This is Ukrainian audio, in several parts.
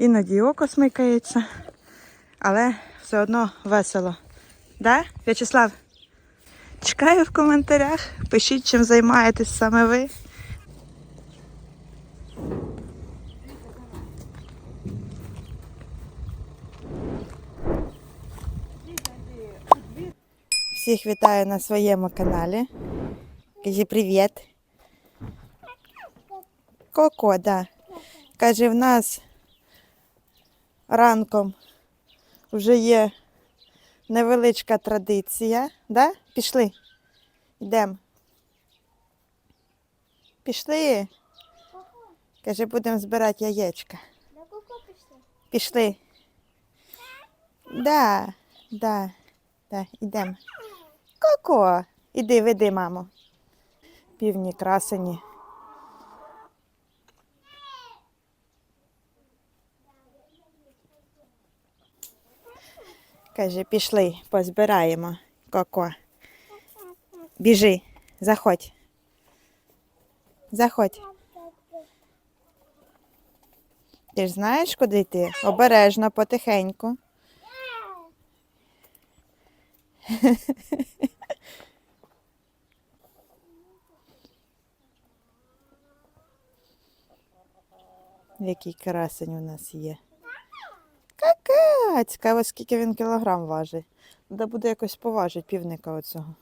Іноді око смикається, але все одно весело. Да, В'ячеслав? Чекаю в коментарях. Пишіть, чим займаєтесь саме ви. Всіх вітаю на своєму каналі. Кажи привіт. Коко, да. Каже, в нас ранком вже є невеличка традиція. Да? Пішли. Йдемо. Пішли. Каже, будемо збирати яєчка. Пішли? Да, да, да, йдемо. Коко, іди, веди, мамо. Півні красені. Каже, пішли, позбираємо. Коко. Біжи, заходь. Заходь. Ти ж знаєш, куди йти? Обережно, потихеньку. Який красень у нас є. Кака! Цікаво, скільки він кілограм важить. Треба буде якось поважити півника оцього.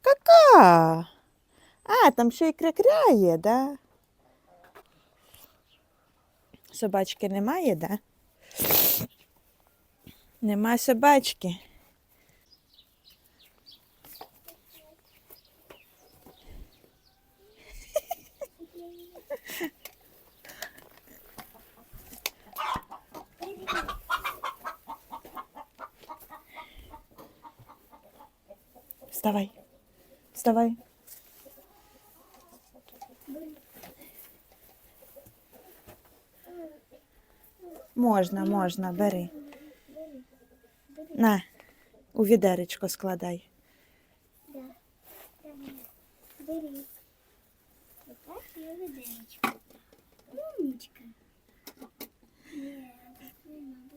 Кака! А, там ще й крякряє, да? Собачки немає, да? Нема собачки. Вставай. Вставай. Можна, можна, бери. На, у відеречко складай. Да. Бери.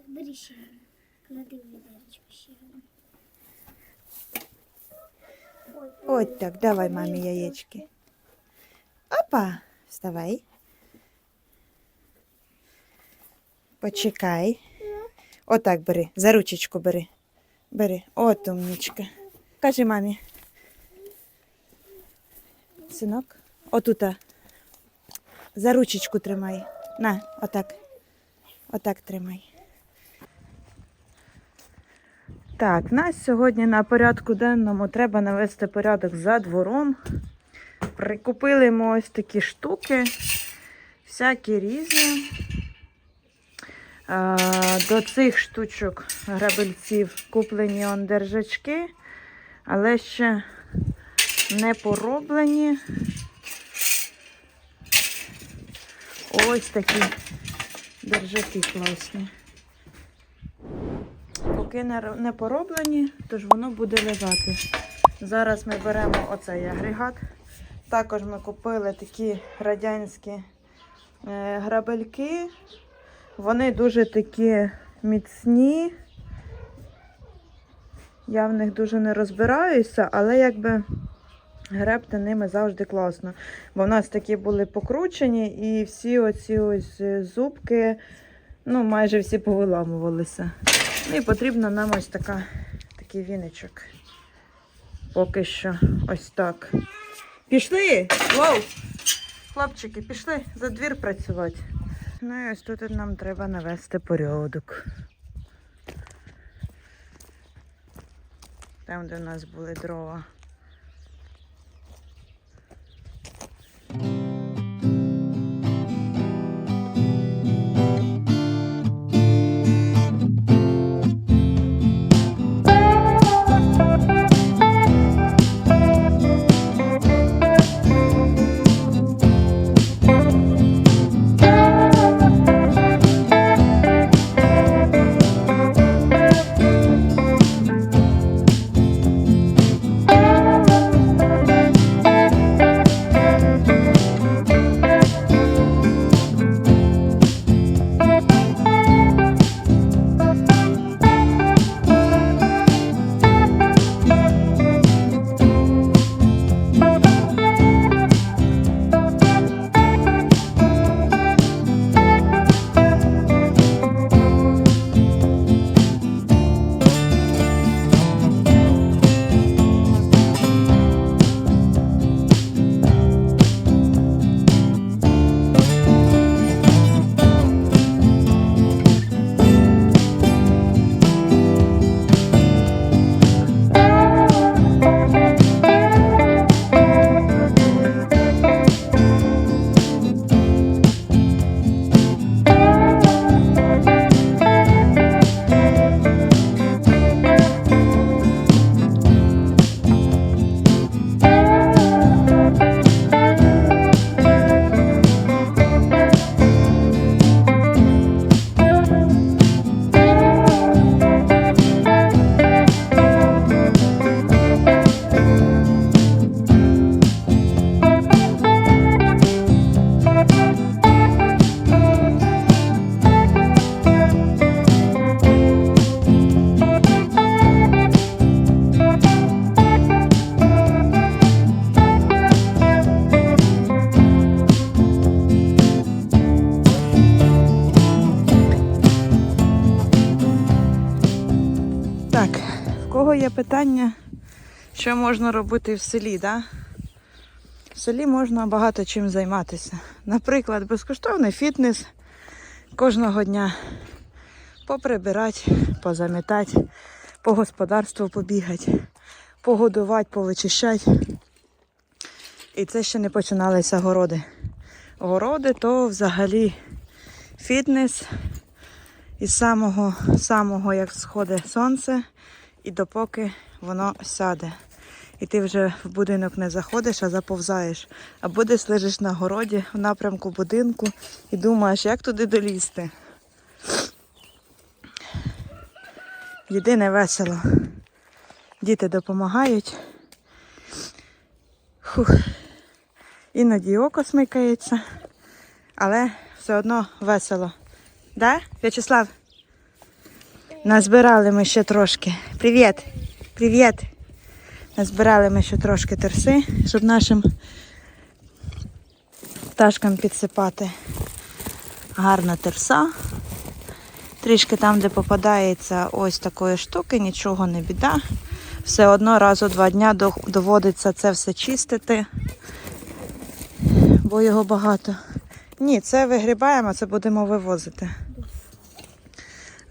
Бери ще. Клади в ведеречко ще От так, давай мамі яєчки. Опа, вставай. Почекай. Отак бери, за ручечку бери. Бери, от умнічка. Кажи мамі. Синок, отута. За ручечку тримай. На, отак. Отак тримай. Так, нас сьогодні на порядку денному треба навести порядок за двором. Прикупили ми ось такі штуки, всякі різні. До цих штучок грабельців куплені держачки, але ще не пороблені. Ось такі держаки класні. Поки не, пороблені, тож воно буде лежати. Зараз ми беремо оцей агрегат. Також ми купили такі радянські е, грабельки. Вони дуже такі міцні. Я в них дуже не розбираюся, але якби гребти ними завжди класно. Бо в нас такі були покручені і всі оці ось е, зубки, ну, майже всі повиламувалися. Ну і потрібно нам ось така, такий віничок. Поки що ось так. Пішли! Воу! Хлопчики, пішли за двір працювати. Ну і ось тут нам треба навести порядок. Там, де в нас були дрова. Кого є питання, що можна робити в селі, да? В селі можна багато чим займатися. Наприклад, безкоштовний фітнес кожного дня поприбирати, позамітати, по господарству побігати, погодувати, повичищати. І це ще не починалися городи. Городи то взагалі фітнес із самого, самого як сходить сонце, і допоки воно сяде. І ти вже в будинок не заходиш, а заповзаєш. Або десь лежиш на городі в напрямку будинку і думаєш, як туди долізти. Єдине весело. Діти допомагають. Фух. Іноді око смикається, але все одно весело. Да, В'ячеслав? Назбирали ми ще трошки. Привіт! Привіт! Назбирали ми ще трошки терси, щоб нашим пташкам підсипати. Гарна терса. Трішки там, де попадається ось такої штуки, нічого не біда. Все одно раз у два дня доводиться це все чистити, бо його багато. Ні, це вигрібаємо, це будемо вивозити.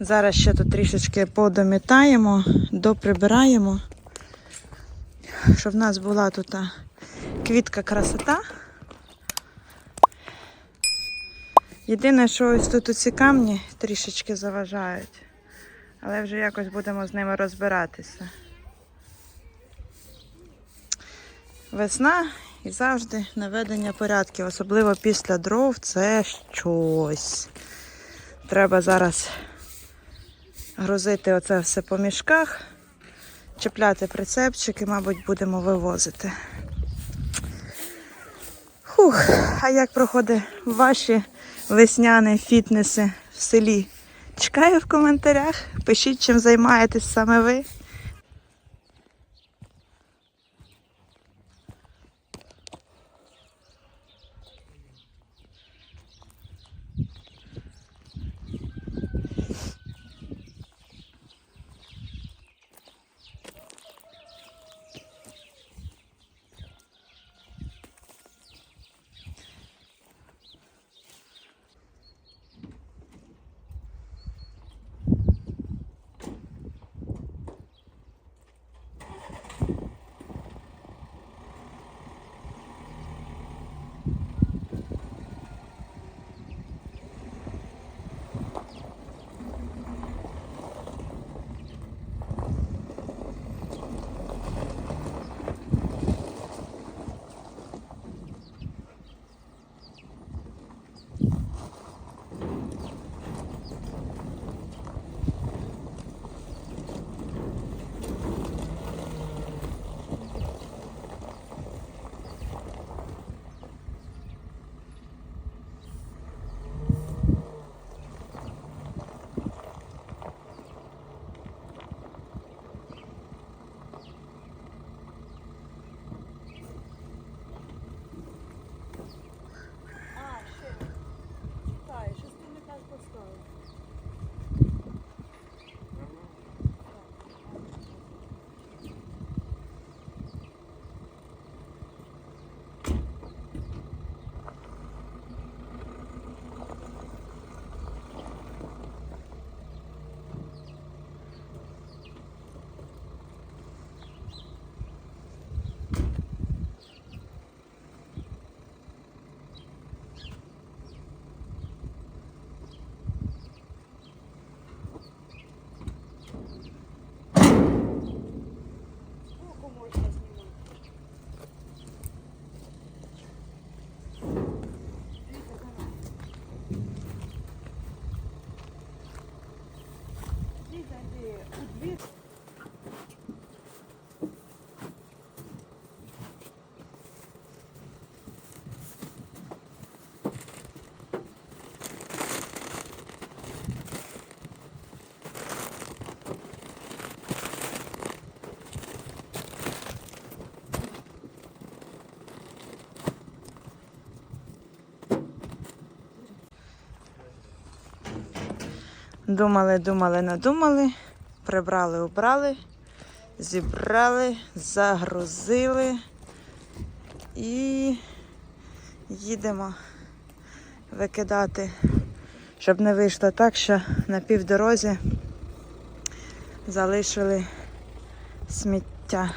Зараз ще тут трішечки подомітаємо, доприбираємо, щоб в нас була тут квітка красота. Єдине, що ось тут ці камні трішечки заважають, але вже якось будемо з ними розбиратися. Весна і завжди наведення порядків, особливо після дров, це щось. Треба зараз грузити оце все по мішках, чіпляти прицепчики, мабуть, будемо вивозити. Хух, а як проходить ваші весняні фітнеси в селі? Чекаю в коментарях. Пишіть, чим займаєтесь саме ви. Думали, думали, надумали, прибрали, убрали, Зібрали, загрузили і їдемо викидати, щоб не вийшло так, що на півдорозі залишили сміття.